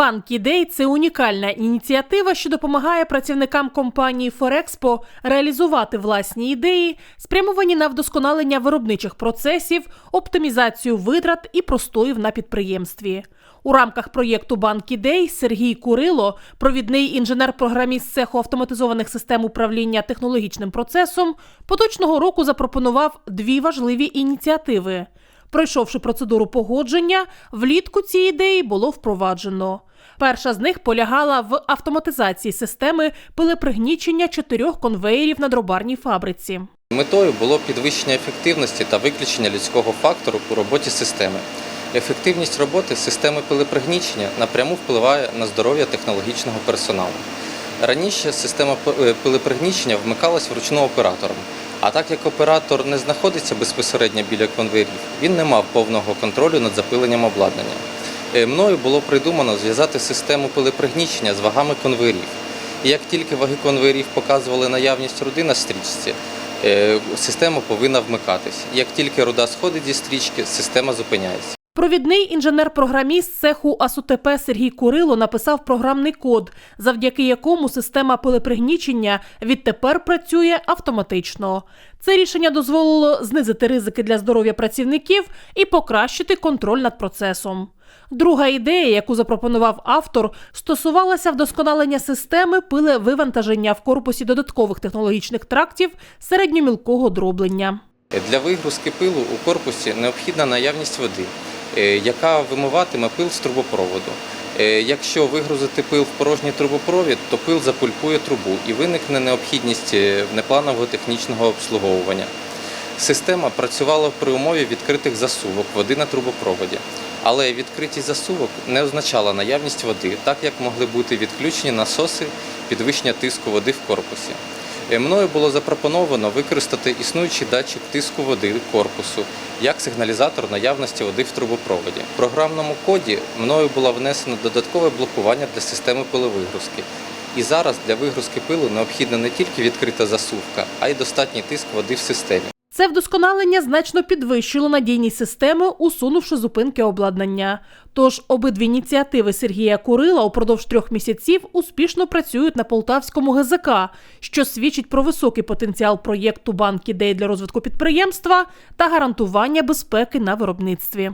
Банк ідей це унікальна ініціатива, що допомагає працівникам компанії Форекспо реалізувати власні ідеї, спрямовані на вдосконалення виробничих процесів, оптимізацію витрат і простоїв на підприємстві. У рамках проєкту Банк ідей Сергій Курило, провідний інженер-програміст цеху автоматизованих систем управління технологічним процесом, поточного року запропонував дві важливі ініціативи. Пройшовши процедуру погодження, влітку ці ідеї було впроваджено. Перша з них полягала в автоматизації системи пилепригнічення чотирьох конвеєрів на дробарній фабриці. Метою було підвищення ефективності та виключення людського фактору у роботі системи. Ефективність роботи системи пилепригнічення напряму впливає на здоров'я технологічного персоналу. Раніше система пилепригнічення вмикалась вручну оператором. А так як оператор не знаходиться безпосередньо біля конвейерів, він не мав повного контролю над запиленням обладнання. Е, Мною було придумано зв'язати систему пилепригнічення з вагами конвейерів. І як тільки ваги конвейерів показували наявність руди на стрічці, е, система повинна вмикатись. Як тільки руда сходить зі стрічки, система зупиняється. Провідний інженер-програміст цеху АСУТП Сергій Курило написав програмний код, завдяки якому система пилепригнічення відтепер працює автоматично. Це рішення дозволило знизити ризики для здоров'я працівників і покращити контроль над процесом. Друга ідея, яку запропонував автор, стосувалася вдосконалення системи пилевивантаження в корпусі додаткових технологічних трактів середньомілкого дроблення. Для вигрузки пилу у корпусі необхідна наявність води, е, яка вимиватиме пил з трубопроводу. Е, Якщо вигрузити пил в порожній трубопровід, то пил запульпує трубу і виникне необхідність е, непланового технічного обслуговування. Система працювала при умові відкритих засувок води на трубопроводі, але відкритість засувок не означала наявність води, так як могли бути відключені насоси підвищення тиску води в корпусі. Е, Мною було запропоновано використати існуючий датчик тиску води корпусу як сигналізатор наявності води в трубопроводі. В програмному коді мною було внесено додаткове блокування для системи пиловигрузки. І зараз для вигрузки пилу необхідна не тільки відкрита засувка, а й достатній тиск води в системі. Це вдосконалення значно підвищило надійність системи, усунувши зупинки обладнання. Тож обидві ініціативи Сергія Курила упродовж трьох місяців успішно працюють на полтавському ГЗК, що свідчить про високий потенціал проєкту банк ідей для розвитку підприємства та гарантування безпеки на виробництві.